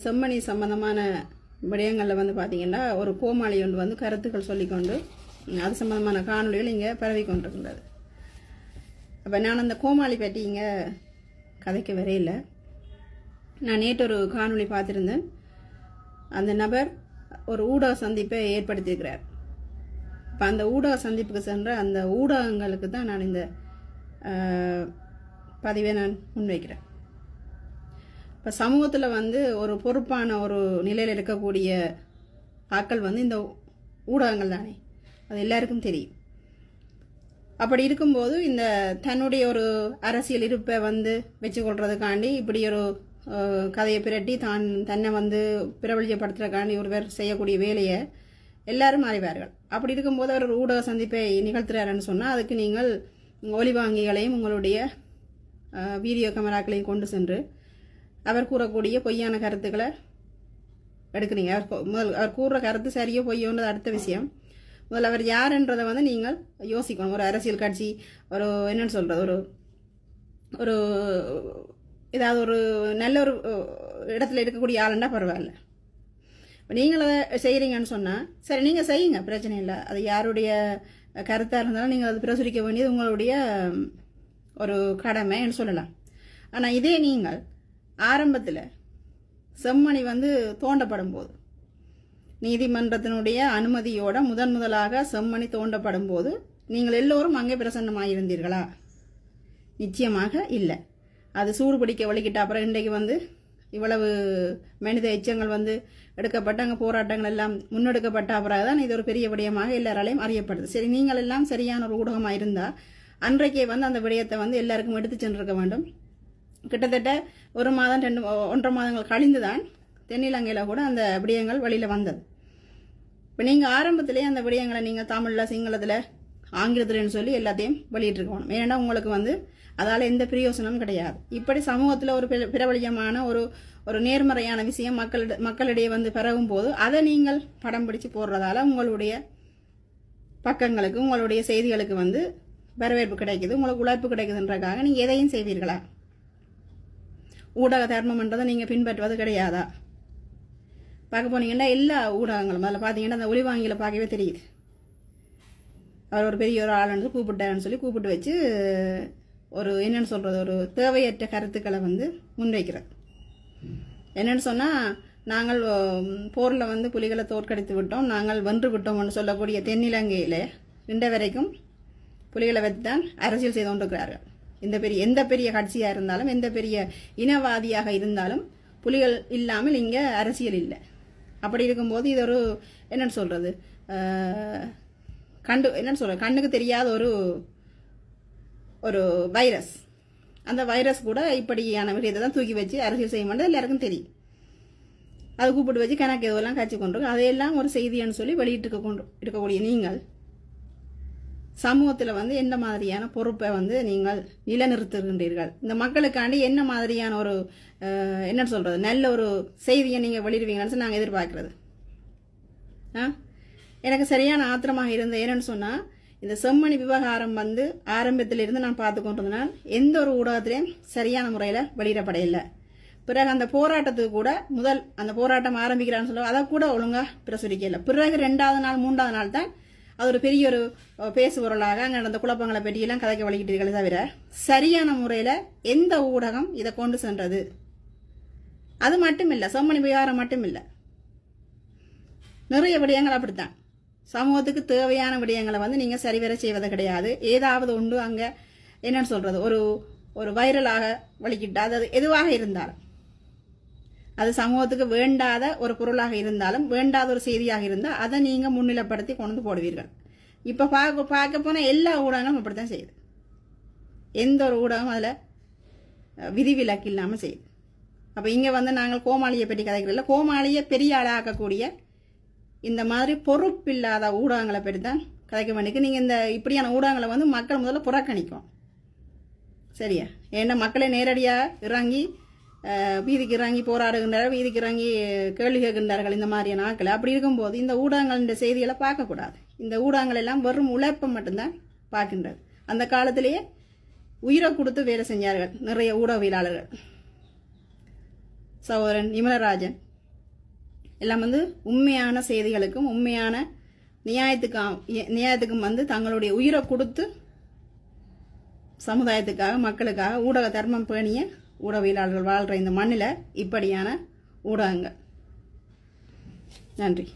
செம்மணி சம்பந்தமான விடயங்களில் வந்து பார்த்தீங்கன்னா ஒரு கோமாளி ஒன்று வந்து கருத்துக்கள் சொல்லிக்கொண்டு அது சம்மந்தமான காணொலிகள் இங்கே பரவி கொண்டிருக்கின்றது. அப்போ நான் அந்த கோமாளி பற்றி இங்கே கதைக்க வரையில நான் நேற்று ஒரு காணொளி பார்த்துருந்தேன். அந்த நபர் ஒரு ஊடக சந்திப்பை ஏற்படுத்தியிருக்கிறார். இப்போ அந்த ஊடக சந்திப்புக்கு சென்ற அந்த ஊடகங்களுக்கு தான் நான் இந்த பதிவை நான் முன்வைக்கிறேன். இப்போ சமூகத்தில் வந்து ஒரு பொறுப்பான ஒரு நிலையில் இருக்கக்கூடிய ஆக்கள் வந்து இந்த ஊடகங்கள் தானே. அது எல்லாருக்கும் தெரியும். அப்படி இருக்கும்போது இந்த தன்னுடைய ஒரு அரசியல் இருப்பை வந்து வச்சுக்கொள்றதுக்காண்டி இப்படி ஒரு கதையை பிரட்டி தான் தன்னை வந்து பிரபலியப்படுத்துறதுக்காண்டி ஒருவர் செய்யக்கூடிய வேலையை எல்லாரும் அறிவார்கள். அப்படி இருக்கும்போது அவர் ஒரு ஊடக சந்திப்பை நிகழ்த்துறாருன்னு சொன்னால் அதுக்கு நீங்கள் ஒலிவாங்கிகளையும் உங்களுடைய வீடியோ கேமராக்களையும் கொண்டு சென்று அவர் கூறக்கூடிய பொய்யான கருத்துக்களை எடுக்கிறீங்க. அவர் முதல் அவர் கூறுற கருத்து சரியோ பொய்யோன்றது அடுத்த விஷயம். முதல்ல அவர் யாருன்றதை வந்து நீங்கள் யோசிக்கணும். ஒரு அரசியல் கட்சி ஒரு என்னன்னு சொல்கிறது ஒரு ஒரு ஏதாவது ஒரு நல்ல ஒரு இடத்துல இருக்கக்கூடிய ஆளுண்டா பரவாயில்ல. இப்போ நீங்கள் அதை செய்கிறீங்கன்னு சொன்னால் சரி நீங்கள் செய்யுங்க பிரச்சனை இல்லை. அது யாருடைய கருத்தாக இருந்தாலும் நீங்கள் அது பிரசுரிக்க வேண்டியது உங்களுடைய ஒரு கடமைன்னு சொல்லலாம். ஆனால் இதே நீங்கள் ஆரம்பத்தில் செம்மணி வந்து தோண்டப்படும் போது நீதிமன்றத்தினுடைய அனுமதியோட முதன் முதலாக செம்மணி தோண்டப்படும் போது நீங்கள் எல்லோரும் அங்கே பிரசன்னமாயிருந்தீர்களா? நிச்சயமாக இல்லை. அது சூடு பிடிக்க வலிக்கிட்ட அப்புறம் இன்றைக்கு வந்து இவ்வளவு மனித எச்சங்கள் வந்து எடுக்கப்பட்ட அங்கே போராட்டங்கள் எல்லாம் முன்னெடுக்கப்பட்ட அப்புறம் தான் இது ஒரு பெரிய விடயமாக எல்லாராலையும் அறியப்படுது. சரி நீங்கள் எல்லாம் சரியான ஒரு ஊடகமாக இருந்தால் அன்றைக்கே வந்து அந்த விடயத்தை வந்து எல்லாருக்கும் எடுத்து சென்றிருக்க வேண்டும். கிட்டத்தட்ட ஒரு மாதம் ரெண்டு ஒன்றரை மாதங்கள் கழிந்து தான் தென்னிலங்கையில் கூட அந்த விடயங்கள் வெளியில் வந்தது. இப்போ நீங்கள் ஆரம்பத்திலே அந்த விடயங்களை நீங்கள் தமிழில் சிங்களத்தில் ஆங்கிலத்தில்னு சொல்லி எல்லாத்தையும் வெளியிட்டிருக்கணும். ஏன்னா உங்களுக்கு வந்து அதால் எந்த பிரயோசனமும் கிடையாது. இப்படி சமூகத்தில் ஒரு பிர- பிரபலியமான ஒரு ஒரு நேர்மறையான விஷயம் மக்களிட மக்களிடையே வந்து பரவும் போது அதை நீங்கள் படம் பிடிச்சு போடுறதால உங்களுடைய பக்கங்களுக்கு உங்களுடைய செய்திகளுக்கு வந்து வரவேற்பு கிடைக்குது உங்களுக்கு உழைப்பு கிடைக்குதுன்றக்காக நீங்கள் எதையும் செய்வீர்களா? ஊடக தர்மம்ன்றதை நீங்கள் பின்பற்றுவது கிடையாதா? பார்க்க போனீங்கன்னா எல்லா ஊடகங்களும் அதில் பார்த்தீங்கன்னா அந்த ஒளிவாங்கியில் பார்க்கவே தெரியுது. அவர் ஒரு பெரிய ஒரு ஆளுன்னு கூப்பிட்டாருன்னு சொல்லி கூப்பிட்டு வச்சு ஒரு என்னன்னு சொல்கிறது ஒரு தேவையற்ற கருத்துக்களை வந்து முன்வைக்கிறார். என்னன்னு சொன்னால் நாங்கள் போரில் வந்து புலிகளை தோற்கடித்து விட்டோம் நாங்கள் வென்று விட்டோம்னு சொல்லக்கூடிய தென்னிலங்கையில் இன்ற வரைக்கும் புலிகளை வைத்து தான் அரசியல் செய்து கொண்டிருக்கிறார்கள். இந்த பெரிய எந்த பெரிய கட்சியாக இருந்தாலும் எந்த பெரிய இனவாதியாக இருந்தாலும் புலிகள் இல்லாமல் இங்கே அரசியல் இல்லை. அப்படி இருக்கும்போது இது ஒரு என்னென்னு சொல்கிறது கண்டு என்னென்னு சொல்கிறது கண்ணுக்கு தெரியாத ஒரு ஒரு வைரஸ் அந்த வைரஸ் கூட இப்படியான விஷயத்தை தான் தூக்கி வச்சு அரசியல் செய்ய மாட்டேன். எல்லாருக்கும் தெரியும். அது கூப்பிட்டு வச்சு கணக்கு எதுவெல்லாம் காட்சி கொண்டு அதையெல்லாம் ஒரு செய்தின்னு சொல்லி வெளியிட்டு இருக்க கொண்டு இருக்கக்கூடிய நீங்கள் சமூகத்தில் வந்து என்ன மாதிரியான பொறுப்பை வந்து நீங்கள் நிலைநிறுத்துகின்றீர்கள்? இந்த மக்களுக்காண்டி என்ன மாதிரியான ஒரு என்னன்னு சொல்கிறது நல்ல ஒரு செய்தியை நீங்கள் வெளியிடுவீங்கன்னு நாங்கள் எதிர்பார்க்குறது. ஆ? எனக்கு சரியான ஆத்திரமாக இருந்த ஏன்னு சொன்னால் இந்த செம்மணி விவகாரம் வந்து ஆரம்பத்திலிருந்து நான் பார்த்து கொண்டிருந்தனால் எந்த ஒரு ஊடகத்திலையும் சரியான முறையில் வெளியிடப்படையில்லை பிறகு அந்த போராட்டத்துக்கு கூட முதல் அந்த போராட்டம் ஆரம்பிக்கிறான்னு சொல்ல அதை கூட ஒழுங்காக பிரசுரிக்கல பிறகு ரெண்டாவது நாள் மூன்றாவது நாள் தான் அது ஒரு பெரிய ஒரு அஹ், பேசுபொருளாக அங்கே நடந்த குழப்பங்களை பற்றியெல்லாம் கதைக்க வலிக்கிட்டீர்களே தவிர சரியான முறையில் எந்த ஊடகம் இதை கொண்டு சென்றது? அது மட்டும் இல்லை செம்மணி விவகாரம் மட்டும் இல்லை நிறைய விடயங்கள் அப்படித்தான். சமூகத்துக்கு தேவையான விடயங்களை வந்து நீங்கள் சரிவர செய்வது கிடையாது. ஏதாவது உண்டு அங்கே என்னன்னு சொல்கிறது ஒரு ஒரு வைரலாக வலிக்கிட்டா அது எதுவாக இருந்தாலும். அது சமூகத்துக்கு வேண்டாத ஒரு பொருளாக இருந்தாலும் வேண்டாத ஒரு செய்தியாக இருந்தால் அதை நீங்கள் முன்னிலைப்படுத்தி கொண்டு வந்து போடுவீர்கள். இப்போ பார்க்க பார்க்க போனால் எல்லா ஊடகங்களும் அப்படித்தான் செய்யுது. எந்த ஒரு ஊடகம் அதில் விதிவிலக்கு இல்லாமல் செய்யுது. அப்போ இங்கே வந்து நாங்கள் கோமாளியை பற்றி கதைக்கிறோம்ல கோமாளியை பெரிய ஆளாக்கக்கூடிய இந்த மாதிரி பொறுப்பில்லாத ஊடகங்களை பற்றி தான் கதைக்க வேண்டியது நீங்கள் இந்த இப்படியான ஊடகங்களை வந்து மக்கள் முதல்ல புறக்கணிக்கும். சரியா? ஏன்னா மக்களை நேரடியாக இறங்கி வீதிக்கு இறங்கி போராடுகின்றார்கள் வீதிக்கு இறங்கி கேள்வி கேட்கின்றார்கள் இந்த மாதிரியான ஆட்கள். அப்படி இருக்கும்போது இந்த ஊடகங்களின் செய்திகளை பார்க்கக்கூடாது. இந்த ஊடகங்கள் எல்லாம் வெறும் உழைப்பை மட்டும்தான் பார்க்கின்றது. அந்த காலத்திலேயே உயிரை கொடுத்து வேலை செஞ்சார்கள் நிறைய ஊடகவியலாளர்கள். சகோதரன் இமலராஜன் எல்லாம் வந்து உண்மையான செய்திகளுக்கும் உண்மையான நியாயத்துக்கும் நியாயத்துக்கும் வந்து தங்களுடைய உயிரை கொடுத்து சமுதாயத்துக்காக மக்களுக்காக ஊடக தர்மம் பேணிய ஊடகவியலாளர்கள் வாழ்கிற இந்த மண்ணில் இப்படியான ஊடகங்கள். நன்றி.